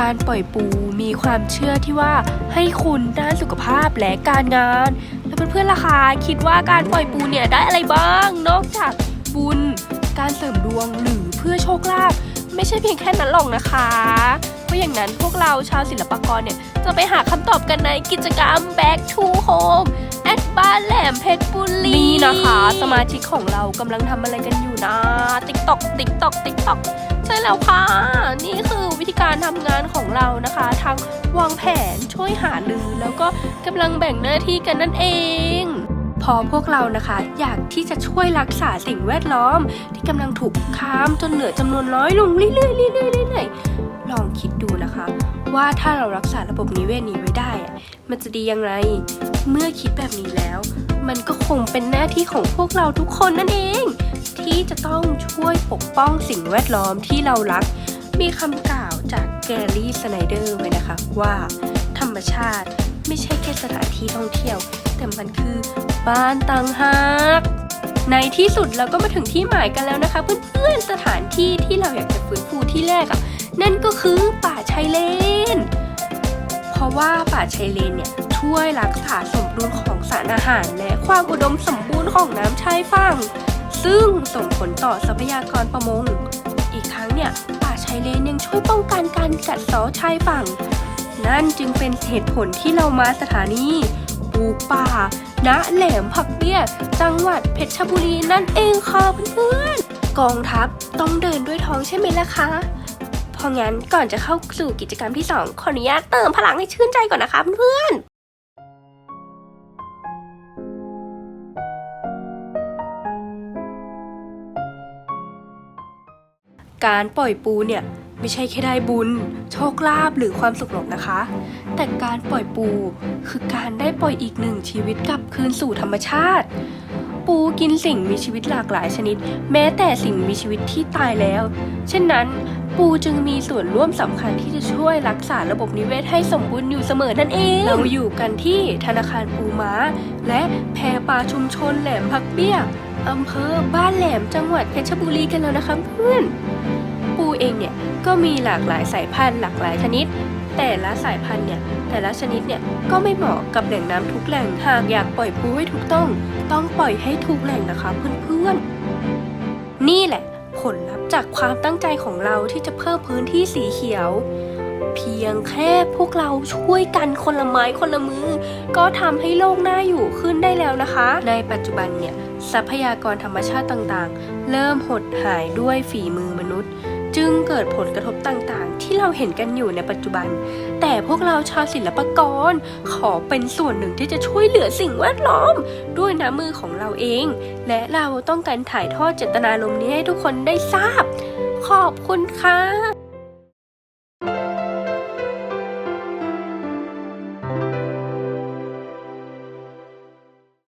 การปล่อยปูมีความเชื่อที่ว่าให้คุณด้านสุขภาพและการงาน แล้วเพื่อนๆล่ะคะคิดว่าการปล่อยปูเนี่ยได้อะไรบ้าง นอกจากบุญ การเสริมดวงหรือเพื่อโชคลาภไม่ใช่เพียงแค่นั้นหรอกนะคะ เพราะอย่างนั้นพวกเราชาวศิลปากรเนี่ย จะไปหาคำตอบกันในกิจกรรม Back to Home แอดบ้านแหลมเพชรบุรีนี่นะคะ สมาชิกของเรากำลังทำอะไรกันอยู่นะ ติ๊กตอกติ๊กตอกติ๊กตอกใช่แล้วค่ะ นี่คือ ธีการทำงานของเรานะคะทั้งวางแผนช่วยหาลือ แล้วก็กำลังแบ่งหน้าที่กันนั่นเองพอพวกเรานะคะอยากที่จะช่วยรักษาสิ่งแวดล้อม ที่กำลังถูกค้ามจนเหลือจำนวนน้อยลงเรื่อยๆเรื่อยๆเรื่อยๆลองคิดดูนะคะ ว่าถ้าเรารักษาระบบนิเวศนี้ไว้ได้ มันจะดียังไงเมื่อคิดแบบนี้แล้ว มันก็คงเป็นหน้าที่ของพวกเราทุกคนนั่นเอง ที่จะต้องช่วยปกป้องสิ่งแวดล้อมที่เรารัก มีคำกล่าว จากแกรี่สไนเดอร์ไว้นะคะว่า ธรรมชาติไม่ใช่แค่สถานที่ท่องเที่ยว แต่มันคือบ้านต่างหากในที่สุดเราก็มาถึงที่หมายกันแล้วนะคะ เพื่อนๆสถานที่ที่เราอยากจะฟื้นฟูที่แรกอะ่ะนั่นก็คือป่าชายเลน เพราะว่าป่าชายเลนเนี่ยช่วยรักษาสมดุลของสารอาหาร และความอุดมสมบูรณ์ของน้ำชายฝั่งซึ่งส่งผลต่อทรัพยากรประมง อีกทั้งเนี่ยป่าชายเลนยังช่วยป้องกันการกัดเซาะชายฝั่ง นั่นจึงเป็นเหตุผลที่เรามาสถานีปลูกป่า ณแหลมผักเบี้ยจังหวัดเพชรบุรีนั่นเองค่ะเพื่อนๆกองทัพต้องเดินด้วยท้องใช่ไหมล่ะคะพราะงั้นก่อนจะเข้าสู่กิจกรรมที่ 2 ขออนุญาตเติมพลังให้ชื่นใจก่อนนะคะเพื่อน การปล่อยปูเนี่ยไม่ใช่แค่ได้บุญ โชคลาภหรือความสุขหรอกนะคะ แต่การปล่อยปูคือการได้ปล่อยอีกหนึ่งชีวิตกลับคืนสู่ธรรมชาติ ปูกินสิ่งมีชีวิตหลากหลายชนิด แม้แต่สิ่งมีชีวิตที่ตายแล้ว เช่นนั้น ปูจึงมีส่วนร่วมสำคัญที่จะช่วยรักษาระบบนิเวศให้สมบูรณ์อยู่เสมอนั่นเอง เราอยู่กันที่ธนาคารปูม้า และแพปลาชุมชนแหลมพักเบี้ยอำเภอบ้านแหลมจังหวัดเพชรบุรีกันแล้วนะคะเพื่อน ปูเองเนี่ยก็มีหลากหลายสายพันธุ์หลากหลายชนิด แต่ละสายพันธุ์เนี่ยแต่ละชนิดเนี่ยก็ไม่เหมาะกับแหล่งน้ำทุกแหล่งหากอยากปล่อยปูให้ถูกต้อง ต้องปล่อยให้ถูกแหล่งนะคะเพื่อนๆ นี่แหละผลลัพธ์จากความตั้งใจของเราที่จะเพิ่มพื้นที่สีเขียว เพียงแค่พวกเราช่วยกันคนละไม้คนละมือ ก็ทำให้โลกน่าอยู่ขึ้นได้แล้วนะคะ ในปัจจุบันเนี่ยทรัพยากรธรรมชาติต่างๆ เริ่มหดหายด้วยฝีมือมนุษย์ จึงเกิดผลกระทบต่างๆ ที่เราเห็นกันอยู่ในปัจจุบัน แต่พวกเราชาวศิลปกร ขอเป็นส่วนหนึ่งที่จะช่วยเหลือสิ่งแวดล้อม ด้วยน้ำมือของเราเอง และเราต้องการถ่ายทอดเจตนารมณ์นี้ให้ทุกคนได้ทราบ ขอบคุณค่ะ